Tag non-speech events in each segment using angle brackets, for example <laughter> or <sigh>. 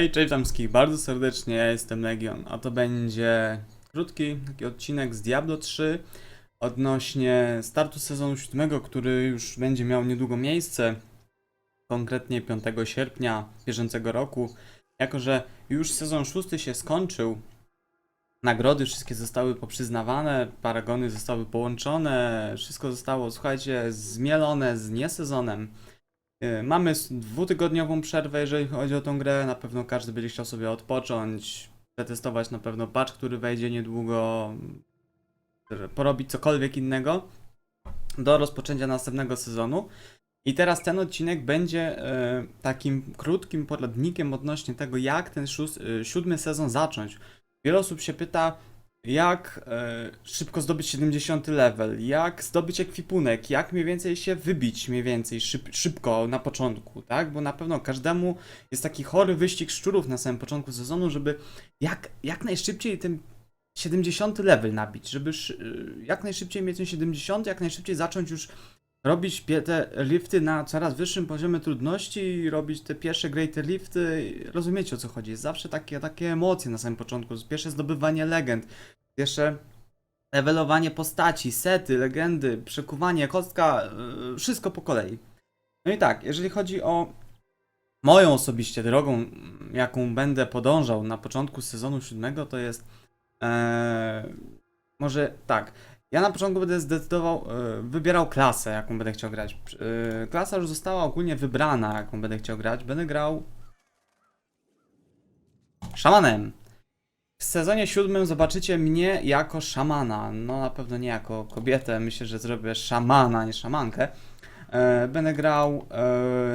Hej, cześć tamskich, bardzo serdecznie, ja jestem Legion, a to będzie krótki taki odcinek z Diablo 3 odnośnie startu sezonu 7, który już będzie miał niedługo miejsce, konkretnie 5 sierpnia bieżącego roku. Jako, że już sezon 6 się skończył, nagrody wszystkie zostały poprzyznawane, paragony zostały połączone, wszystko zostało, słuchajcie, zmielone z niesezonem. Y, Mamy dwutygodniową przerwę, jeżeli chodzi o tą grę. Na pewno każdy będzie chciał sobie odpocząć, przetestować na pewno patch, który wejdzie niedługo, porobić cokolwiek innego do rozpoczęcia następnego sezonu. I teraz ten odcinek będzie y, takim krótkim poradnikiem odnośnie tego, jak ten szóst, y, siódmy sezon zacząć. Wiele osób się pyta, jak e, szybko zdobyć 70 level, jak zdobyć ekwipunek, jak mniej więcej się wybić mniej więcej szyb, szybko na początku, tak? Bo na pewno każdemu jest taki chory wyścig szczurów na samym początku sezonu, żeby jak, jak najszybciej ten 70 level nabić, żeby szy- jak najszybciej mieć ten 70, jak najszybciej zacząć już robić te lifty na coraz wyższym poziomie trudności, robić te pierwsze greater lifty, rozumiecie o co chodzi, jest zawsze takie, takie emocje na samym początku, pierwsze zdobywanie legend, pierwsze levelowanie postaci, sety, legendy, przekuwanie, kostka, yy, wszystko po kolei. No i tak, jeżeli chodzi o moją osobiście drogą, jaką będę podążał na początku sezonu siódmego, to jest e, może tak. Ja na początku będę zdecydował, e, wybierał klasę, jaką będę chciał grać. E, klasa już została ogólnie wybrana, jaką będę chciał grać. Będę grał szamanem. W sezonie siódmym zobaczycie mnie jako szamana. No na pewno nie jako kobietę. Myślę, że zrobię szamana, nie szamankę. E, będę grał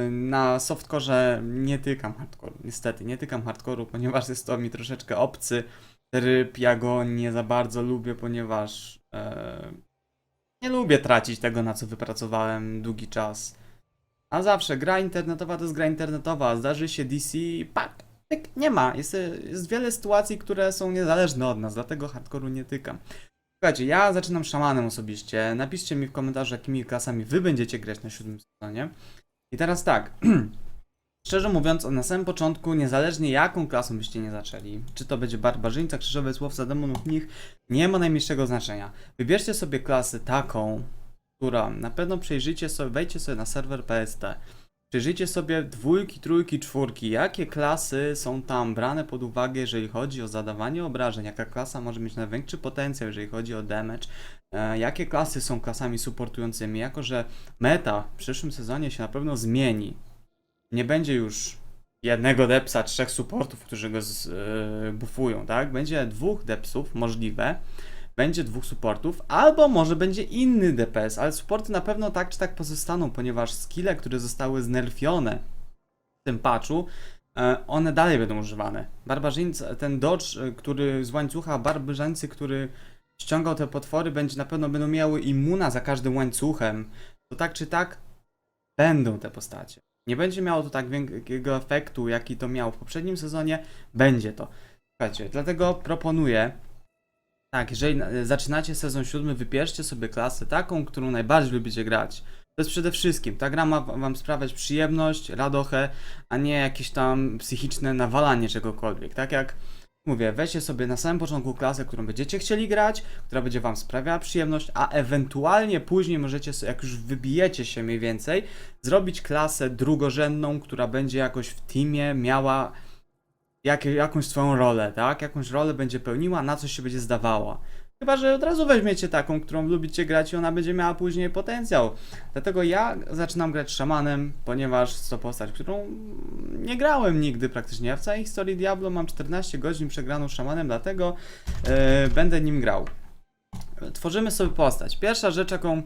na softcore, nie tykam hardcore. Niestety, nie tykam hardcore'u, ponieważ jest to mi troszeczkę obcy ryb. Ja go nie za bardzo lubię, ponieważ nie lubię tracić tego, na co wypracowałem długi czas. A zawsze gra internetowa to jest gra internetowa. Zdarzy się DC, pak, pyk, nie ma. Jest, jest wiele sytuacji, które są niezależne od nas, dlatego hardcore'u nie tykam. Słuchajcie, ja zaczynam szamanem osobiście. Napiszcie mi w komentarzu, jakimi klasami wy będziecie grać na siódmym sezonie. I teraz tak. <clears throat> Szczerze mówiąc, na samym początku, niezależnie jaką klasą byście nie zaczęli, czy to będzie barbarzyńca, krzyżowiec, łowca demonów, nich, nie ma najmniejszego znaczenia. Wybierzcie sobie klasę taką, która na pewno przejrzyjcie sobie, wejdźcie sobie na serwer PST. Przejrzyjcie sobie dwójki, trójki, czwórki, jakie klasy są tam brane pod uwagę, jeżeli chodzi o zadawanie obrażeń, jaka klasa może mieć największy potencjał, jeżeli chodzi o damage, e, jakie klasy są klasami supportującymi, jako że meta w przyszłym sezonie się na pewno zmieni. Nie będzie już jednego depsa, trzech supportów, którzy go z, e, buffują, tak? Będzie dwóch depsów możliwe, będzie dwóch supportów, albo może będzie inny DPS, ale supporty na pewno tak czy tak pozostaną, ponieważ skille, które zostały znerfione w tym patchu, e, one dalej będą używane. Barbarzyńca, ten dodge, e, który z łańcucha, barbarzyńcy, który ściągał te potwory, będzie na pewno będą miały imuna za każdym łańcuchem. To tak czy tak będą te postacie. Nie będzie miało to tak wielkiego efektu, jaki to miało w poprzednim sezonie. Będzie to. Słuchajcie, dlatego proponuję, tak, jeżeli na- zaczynacie sezon siódmy, wybierzcie sobie klasę taką, którą najbardziej lubicie grać. To jest przede wszystkim, ta gra ma wa- wam sprawiać przyjemność, radochę, a nie jakieś tam psychiczne nawalanie czegokolwiek. Tak jak mówię, weźcie sobie na samym początku klasę, którą będziecie chcieli grać, która będzie wam sprawiała przyjemność, a ewentualnie później możecie, sobie, jak już wybijecie się mniej więcej, zrobić klasę drugorzędną, która będzie jakoś w teamie miała jak, jakąś swoją rolę, tak? Jakąś rolę będzie pełniła, na coś się będzie zdawała. Chyba, że od razu weźmiecie taką, którą lubicie grać i ona będzie miała później potencjał. Dlatego ja zaczynam grać szamanem, ponieważ to postać, którą nie grałem nigdy praktycznie. Ja w całej historii Diablo mam 14 godzin przegraną szamanem, dlatego e, będę nim grał. Tworzymy sobie postać. Pierwsza rzecz, jaką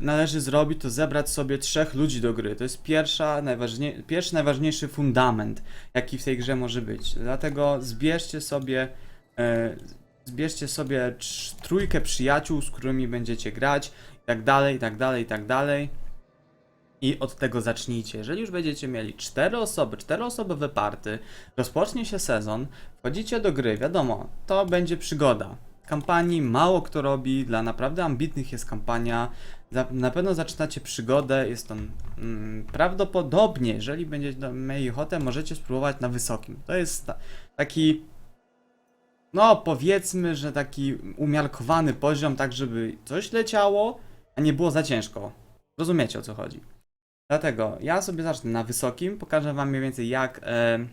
należy zrobić, to zebrać sobie trzech ludzi do gry. To jest pierwsza, najważniej, pierwszy najważniejszy fundament, jaki w tej grze może być. Dlatego zbierzcie sobie, e, zbierzcie sobie trójkę przyjaciół, z którymi będziecie grać, i tak dalej, i tak dalej, i tak dalej. I od tego zacznijcie. Jeżeli już będziecie mieli cztery osoby, cztery osobowe party, rozpocznie się sezon, wchodzicie do gry, wiadomo, to będzie przygoda. kampanii mało kto robi, dla naprawdę ambitnych jest kampania. Na pewno zaczynacie przygodę, jest to mm, prawdopodobnie, jeżeli będziecie mieli ochotę, możecie spróbować na wysokim. To jest ta, taki, no powiedzmy, że taki umiarkowany poziom, tak żeby coś leciało, a nie było za ciężko. Rozumiecie o co chodzi. Dlatego ja sobie zacznę na wysokim, pokażę wam mniej więcej jak... em,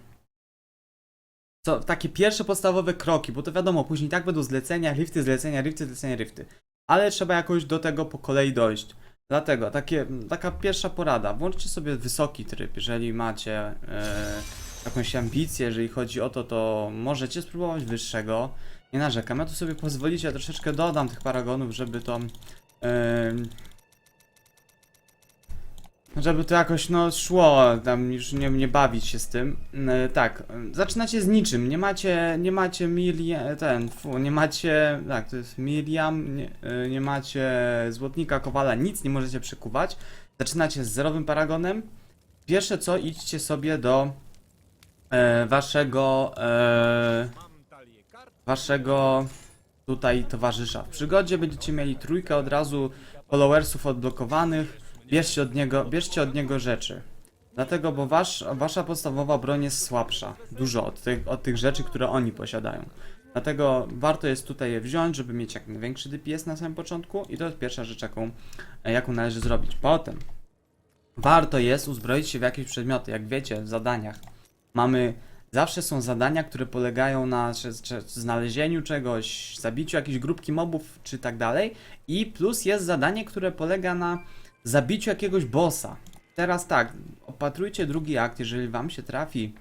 co, takie pierwsze podstawowe kroki, bo to wiadomo, później tak będą zlecenia, rifty, zlecenia, rifty, zlecenia, rifty. Ale trzeba jakoś do tego po kolei dojść. Dlatego takie, taka pierwsza porada. Włączcie sobie wysoki tryb, jeżeli macie e, jakąś ambicję, jeżeli chodzi o to, to możecie spróbować wyższego. Nie narzekam. Ja tu sobie pozwolicie, troszeczkę dodam tych paragonów, żeby to. em, żeby to jakoś no szło, tam już nie, nie bawić się z tym. E, tak, zaczynacie z niczym, nie macie, nie macie miliam, ten, fu, nie macie, tak, to jest miliam, nie, e, nie macie złotnika, kowala, nic nie możecie przekuwać. Zaczynacie z zerowym paragonem. Pierwsze co, idźcie sobie do e, waszego, e, waszego tutaj towarzysza. W przygodzie będziecie mieli trójkę od razu followersów odblokowanych. Bierzcie od niego, bierzcie od niego rzeczy. Dlatego, bo wasz, wasza podstawowa broń jest słabsza. Dużo od tych, od tych rzeczy, które oni posiadają. Dlatego warto jest tutaj je wziąć, żeby mieć jak największy DPS na samym początku i to jest pierwsza rzecz, jaką, jaką należy zrobić. Potem warto jest uzbroić się w jakieś przedmioty. Jak wiecie, w zadaniach mamy zawsze są zadania, które polegają na czy, czy znalezieniu czegoś, zabiciu jakiejś grupki mobów czy tak dalej. I plus jest zadanie, które polega na zabiciu jakiegoś bossa. Teraz tak, opatrujcie drugi akt, jeżeli wam się trafi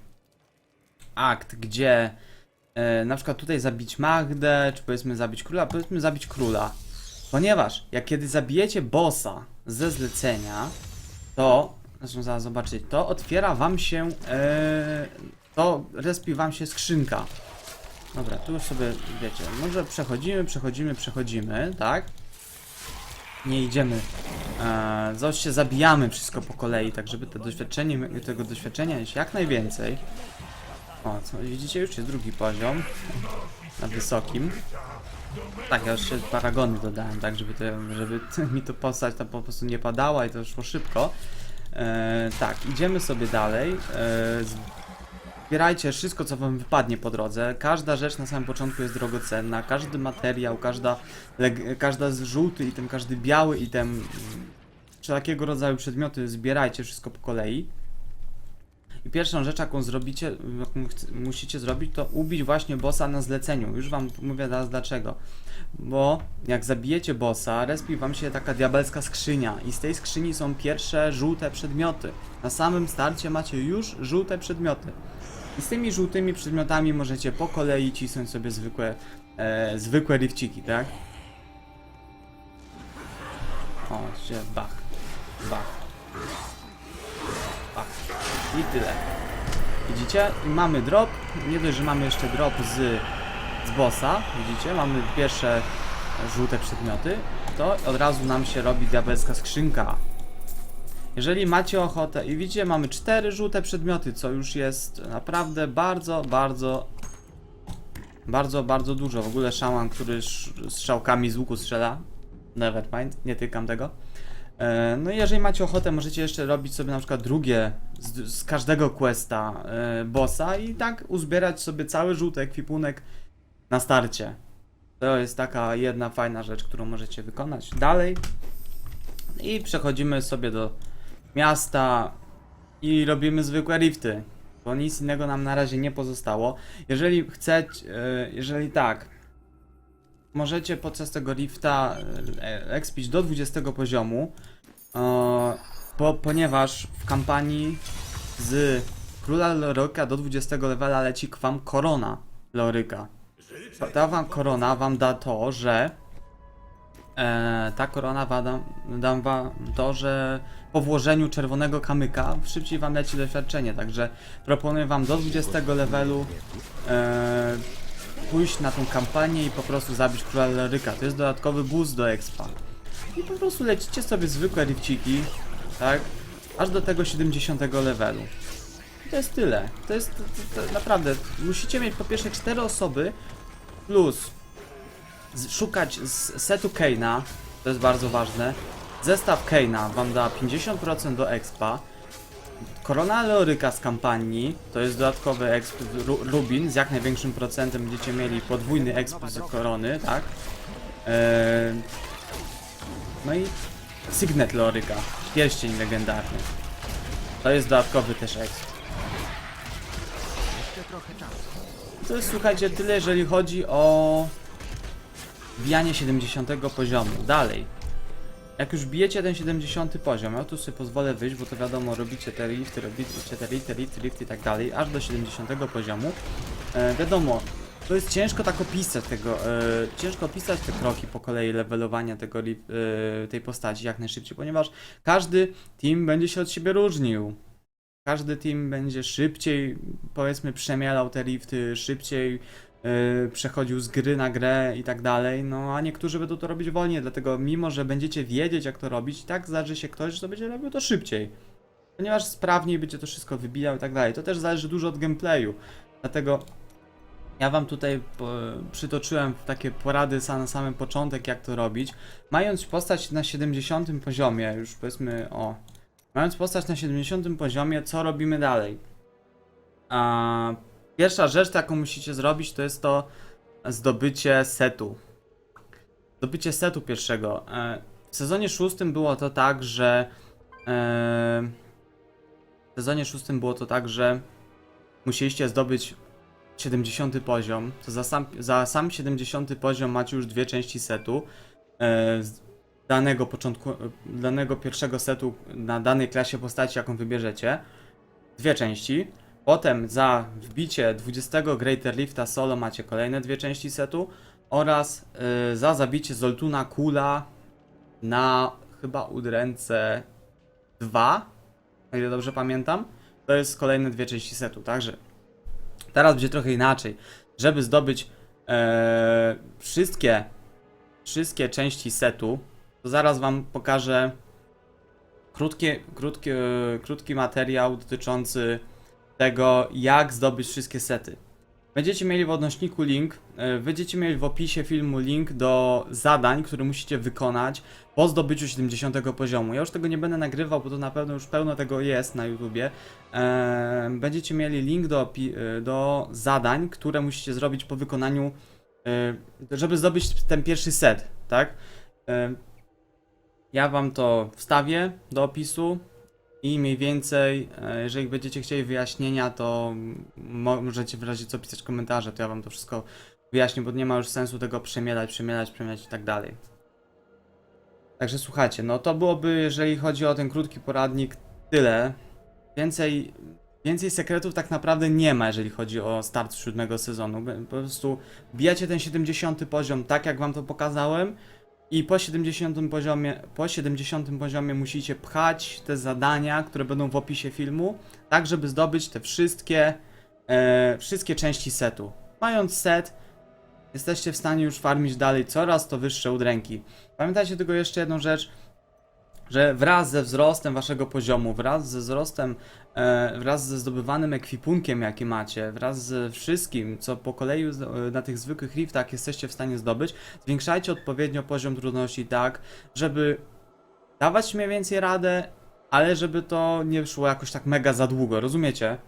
akt, gdzie e, na przykład tutaj zabić Magdę, czy powiedzmy zabić króla, powiedzmy zabić króla. Ponieważ jak kiedy zabijecie bossa ze zlecenia, to, zresztą zaraz zobaczycie, to otwiera wam się, e, to respi wam się skrzynka. Dobra, tu już sobie, wiecie, może przechodzimy, przechodzimy, przechodzimy, tak? Nie idziemy, e, się zabijamy wszystko po kolei, tak żeby to doświadczenie, tego doświadczenia jest jak najwięcej. O, co widzicie, już jest drugi poziom, na wysokim. Tak, ja się paragony dodałem, tak, żeby, to, żeby <laughs> mi to postać tam po prostu nie padała i to szło szybko. E, tak, idziemy sobie dalej. E, zbierajcie wszystko, co wam wypadnie po drodze. Każda rzecz na samym początku jest drogocenna. Każdy materiał, każda, każda z żółty item, każdy biały item, wszelkiego rodzaju przedmioty zbierajcie wszystko po kolei. I pierwszą rzecz, jaką zrobicie, jaką musicie zrobić, to ubić właśnie bossa na zleceniu. Już wam mówię teraz dlaczego. Bo jak zabijecie bossa, respi wam się taka diabelska skrzynia i z tej skrzyni są pierwsze żółte przedmioty. Na samym starcie macie już żółte przedmioty. I z tymi żółtymi przedmiotami możecie po kolei cisnąć sobie zwykłe, e, zwykłe rifciki, tak? O, się bach, bach. I tyle. Widzicie? I mamy drop. Nie dość, że mamy jeszcze drop z, z bossa. Widzicie? Mamy pierwsze żółte przedmioty. To od razu nam się robi diabelska skrzynka. Jeżeli macie ochotę i widzicie, mamy cztery żółte przedmioty, co już jest naprawdę bardzo, bardzo, bardzo, bardzo dużo. W ogóle szaman, który sz- strzałkami z łuku strzela. Nevermind, nie tykam tego. E, No i jeżeli macie ochotę, możecie jeszcze robić sobie na przykład drugie z, z każdego questa e, bossa i tak uzbierać sobie cały żółty ekwipunek na starcie. To jest taka jedna fajna rzecz, którą możecie wykonać. Dalej i przechodzimy sobie do miasta i robimy zwykłe rifty, bo nic innego nam na razie nie pozostało. Jeżeli chcecie, e, jeżeli tak, możecie podczas tego rifta expić do 20 poziomu, po, ponieważ w kampanii z Króla Loryka do 20 levela leci k wam korona Loryka. Ta wam korona wam da to, że e, ta korona wa- da, da wam to, że po włożeniu czerwonego kamyka szybciej wam leci doświadczenie, także proponuję wam do 20 levelu e, pójść na tą kampanię i po prostu zabić króla Loryka. To jest dodatkowy boost do expa. I po prostu lecicie sobie zwykłe rifciki, tak? Aż do tego 70 levelu. I to jest tyle. To jest to, to, naprawdę. Musicie mieć po pierwsze 4 osoby plus szukać z setu Kane'a, to jest bardzo ważne. Zestaw Kane'a wam da 50% do expa. Korona Leoryka z kampanii, to jest dodatkowy exp Ru Rubin, z jak największym procentem będziecie mieli podwójny exp z korony, tak? Eee, no i Signet Leoryka, pierścień legendarny. To jest dodatkowy też exp. To jest, słuchajcie, tyle jeżeli chodzi o bijanie 70 poziomu. Dalej. Jak już bijecie ten 70 poziom, ja tu sobie pozwolę wyjść, bo to wiadomo, robicie te lifty, robicie te lifty, lifty, lifty i tak dalej, aż do 70 poziomu. E, wiadomo, to jest ciężko tak opisać tego, e, ciężko opisać te kroki po kolei levelowania tego, e, tej postaci jak najszybciej, ponieważ każdy team będzie się od siebie różnił. Każdy team będzie szybciej, powiedzmy, przemielał te lifty, szybciej yy, przechodził z gry na grę i tak dalej, no a niektórzy będą to robić wolniej, dlatego mimo, że będziecie wiedzieć jak to robić, tak zdarzy się ktoś, że będzie robił to szybciej. Ponieważ sprawniej będzie to wszystko wybijał i tak dalej. To też zależy dużo od gameplayu. Dlatego ja wam tutaj przytoczyłem takie porady na samym początek jak to robić. Mając postać na 70 poziomie, już powiedzmy o... Mając postać na 70 poziomie, co robimy dalej? A, pierwsza rzecz, jaką musicie zrobić, to jest to zdobycie setu. Zdobycie setu pierwszego. E, W sezonie szóstym było to tak, że. E, w sezonie szóstym było to tak, że musieliście zdobyć 70 poziom. To za sam, za sam 70 poziom macie już dwie części setu. E, danego początku, e, danego pierwszego setu na danej klasie postaci, jaką wybierzecie. Dwie części. Potem za wbicie 20 Greater Lifta solo macie kolejne dwie części setu oraz y, za zabicie Zoltuna Kula na chyba udręce 2, o ile dobrze pamiętam, to jest kolejne dwie części setu, także teraz będzie trochę inaczej. Żeby zdobyć e, wszystkie wszystkie części setu, to zaraz wam pokażę krótkie, krótkie, krótki materiał dotyczący tego, jak zdobyć wszystkie sety. Będziecie mieli w odnośniku link, e, będziecie mieli w opisie filmu link do zadań, które musicie wykonać po zdobyciu 70 poziomu. Ja już tego nie będę nagrywał, bo to na pewno już pełno tego jest na YouTubie. E, Będziecie mieli link do, e, do zadań, które musicie zrobić po wykonaniu, żeby zdobyć ten pierwszy set, tak? Ja wam to wstawię do opisu. I mniej więcej, e, jeżeli będziecie chcieli wyjaśnienia, to mo- możecie w razie co pisać komentarze, to ja wam to wszystko wyjaśnię, bo nie ma już sensu tego przemielać, przemielać, przemielać i tak dalej. Także słuchajcie, no to byłoby, jeżeli chodzi o ten krótki poradnik, tyle. Więcej, więcej sekretów tak naprawdę nie ma, jeżeli chodzi o start siódmego sezonu. Po prostu bijacie ten 70 poziom tak, jak wam to pokazałem. I po 70 poziomie, po 70 poziomie musicie pchać te zadania, które będą w opisie filmu, tak żeby zdobyć te wszystkie, e, wszystkie części setu. Mając set, jesteście w stanie już farmić dalej coraz to wyższe udręki. Pamiętajcie tylko jeszcze jedną rzecz, że wraz ze wzrostem waszego poziomu, wraz ze wzrostem, e, wraz ze zdobywanym ekwipunkiem, jaki macie, wraz ze wszystkim, co po kolei e, na tych zwykłych riftach jesteście w stanie zdobyć, zwiększajcie odpowiednio poziom trudności tak, żeby dawać mniej więcej radę, ale żeby to nie szło jakoś tak mega za długo, rozumiecie?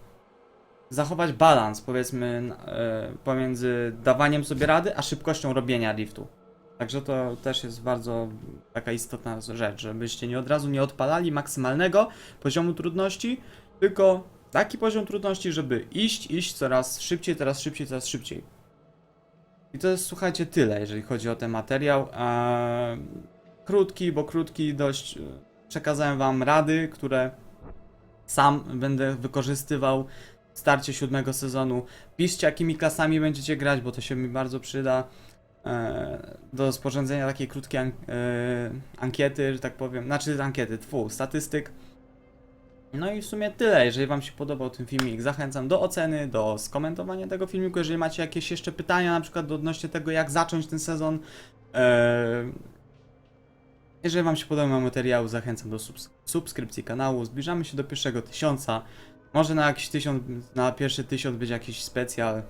Zachować balans, powiedzmy, e, pomiędzy dawaniem sobie rady, a szybkością robienia liftu. Także to też jest bardzo taka istotna rzecz, żebyście nie od razu nie odpalali maksymalnego poziomu trudności, tylko taki poziom trudności, żeby iść, iść coraz szybciej, coraz szybciej, coraz szybciej. I to jest, słuchajcie, tyle, jeżeli chodzi o ten materiał. Eee, krótki, bo krótki dość. e, Przekazałem wam rady, które sam będę wykorzystywał w starcie siódmego sezonu. Piszcie, jakimi klasami będziecie grać, bo to się mi bardzo przyda do sporządzenia takiej krótkiej an- e, ankiety, że tak powiem, znaczy ankiety, tfu, statystyk. No i w sumie tyle. Jeżeli Wam się podobał ten filmik, zachęcam do oceny, do skomentowania tego filmiku. Jeżeli macie jakieś jeszcze pytania, na przykład odnośnie tego, jak zacząć ten sezon. E, jeżeli Wam się podobał materiał, zachęcam do subs- subskrypcji kanału. Zbliżamy się do pierwszego tysiąca. Może na jakiś tysiąc, na pierwszy tysiąc będzie jakiś specjal.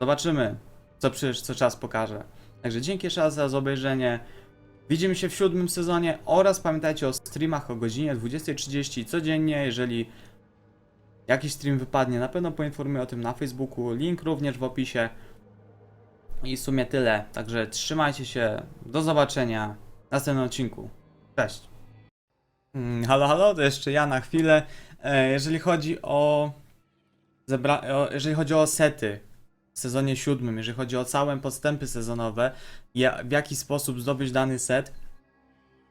Zobaczymy, co przysz, co czas pokaże. Także dzięki jeszcze raz za obejrzenie. Widzimy się w siódmym sezonie oraz pamiętajcie o streamach o godzinie 20.30 codziennie. Jeżeli jakiś stream wypadnie, na pewno poinformuję o tym na Facebooku. Link również w opisie. I w sumie tyle. Także trzymajcie się. Do zobaczenia w następnym odcinku. Cześć. Mm, Halo, halo, to jeszcze ja na chwilę. E, Jeżeli chodzi o, o jeżeli chodzi o sety sezonie siódmym, jeżeli chodzi o całe postępy sezonowe, w jaki sposób zdobyć dany set,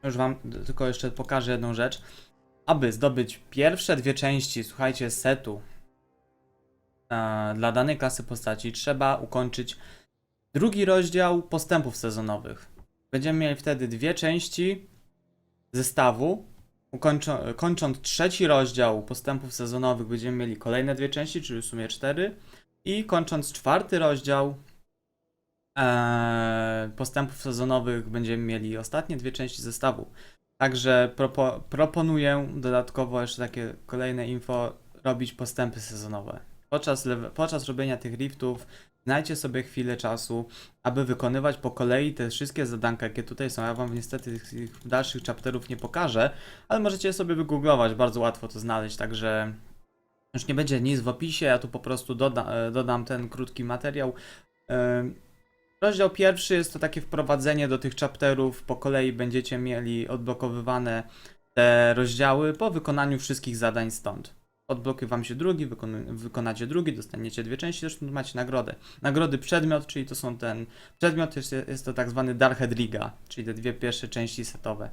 już wam tylko jeszcze pokażę jedną rzecz. Aby zdobyć pierwsze dwie części, słuchajcie, setu e, dla danej klasy postaci, trzeba ukończyć drugi rozdział postępów sezonowych. Będziemy mieli wtedy dwie części zestawu. Ukończo, kończąc trzeci rozdział postępów sezonowych, będziemy mieli kolejne dwie części, czyli w sumie cztery. I kończąc czwarty rozdział e, postępów sezonowych, będziemy mieli ostatnie dwie części zestawu. Także propo, proponuję dodatkowo jeszcze takie kolejne info, robić postępy sezonowe. Podczas, podczas robienia tych riftów znajdźcie sobie chwilę czasu, aby wykonywać po kolei te wszystkie zadanka, jakie tutaj są. Ja wam niestety tych dalszych chapterów nie pokażę, ale możecie sobie wygooglować, bardzo łatwo to znaleźć, także już nie będzie nic w opisie, ja tu po prostu doda, e, dodam ten krótki materiał. Rozdział pierwszy jest to takie wprowadzenie do tych chapterów. Po kolei będziecie mieli odblokowywane te rozdziały po wykonaniu wszystkich zadań stąd. Odblokuje wam się drugi, wykonu- wykonacie drugi, dostaniecie dwie części, zresztą macie nagrodę. Nagrody przedmiot, czyli to są ten. Przedmiot jest, jest to tak zwany Darkhead Riga, czyli te dwie pierwsze części setowe.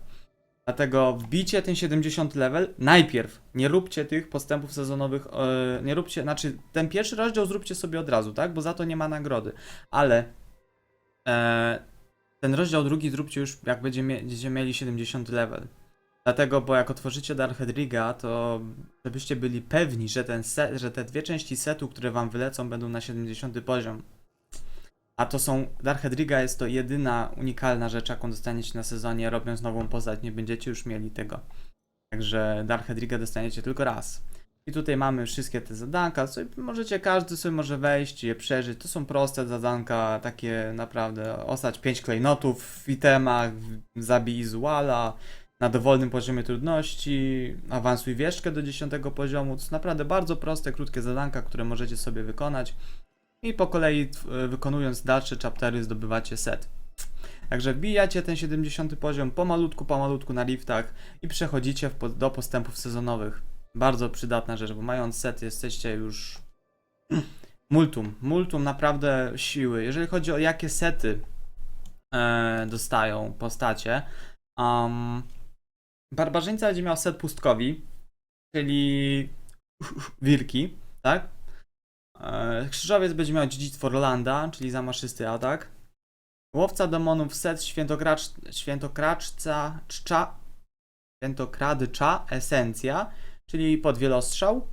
Dlatego wbijcie ten 70 level. Najpierw nie róbcie tych postępów sezonowych. e, nie róbcie, znaczy ten pierwszy rozdział zróbcie sobie od razu, tak? Bo za to nie ma nagrody. Ale e, ten rozdział drugi zróbcie już jak będzie mie- będziecie mieli 70 level. Dlatego, bo jak otworzycie Darkhead Riga, to żebyście byli pewni, że, ten set, że te dwie części setu, które wam wylecą, będą na 70 poziom. A to są. Darkhead Riga jest to jedyna unikalna rzecz, jaką dostaniecie na sezonie, robiąc nową postać. Nie będziecie już mieli tego. Także Darkhead Riga dostaniecie tylko raz. I tutaj mamy wszystkie te zadanka. Sobie, możecie, każdy sobie może wejść i je przeżyć. To są proste zadanka, takie naprawdę. Ostać 5 klejnotów w itemach, zabij Zuala na dowolnym poziomie trudności, awansuj wieszczkę do 10 poziomu. To są naprawdę bardzo proste, krótkie zadanka, które możecie sobie wykonać. I po kolei t- wykonując dalsze chaptery zdobywacie set. Także wbijacie ten 70 poziom pomalutku, pomalutku na liftach i przechodzicie do postępów sezonowych. Bardzo przydatna rzecz, bo mając set jesteście już <clears throat> multum, multum naprawdę siły. Jeżeli chodzi o jakie sety e, dostają postacie, um, Barbarzyńca będzie miał set pustkowi, czyli <clears throat> wilki, tak? E, Krzyżowiec będzie miał dziedzictwo Rolanda, czyli zamaszysty atak. Łowca demonów set świętokracz, świętokraczca czcza, świętokradcza esencja, czyli podwielostrzał.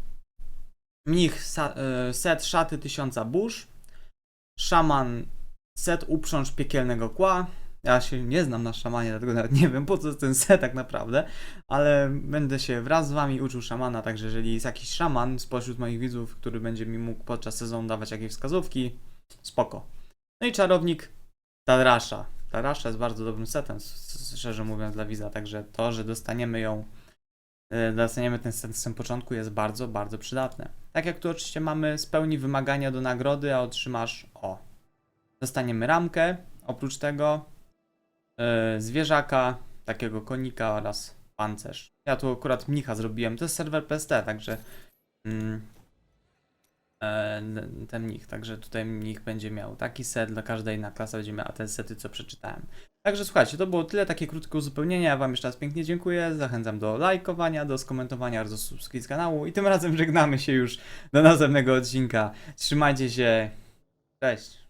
Mnich sa, e, set szaty tysiąca burz. Szaman set uprząż piekielnego kła. Ja się nie znam na szamanie, dlatego nawet nie wiem po co ten set tak naprawdę, ale będę się wraz z wami uczył szamana, także jeżeli jest jakiś szaman spośród moich widzów, który będzie mi mógł podczas sezonu dawać jakieś wskazówki, spoko. No i czarownik Tarasza. Tarasza jest bardzo dobrym setem, szczerze mówiąc, dla widza, także to, że dostaniemy ją, e, dostaniemy ten set samym początku jest bardzo, bardzo przydatne. Tak jak tu oczywiście mamy spełni wymagania do nagrody, a otrzymasz o. Dostaniemy ramkę, oprócz tego e, zwierzaka, takiego konika oraz pancerz. Ja tu akurat mnicha zrobiłem, to jest serwer PST, także mm, e, ten mnich, także tutaj mnich będzie miał taki set, dla każdej inna klasa będzie miała te sety, co przeczytałem. Także słuchajcie, to było tyle, takie krótkie uzupełnienie, ja wam jeszcze raz pięknie dziękuję, zachęcam do lajkowania, do skomentowania oraz do subskrypcji kanału i tym razem żegnamy się już do następnego odcinka. Trzymajcie się, cześć!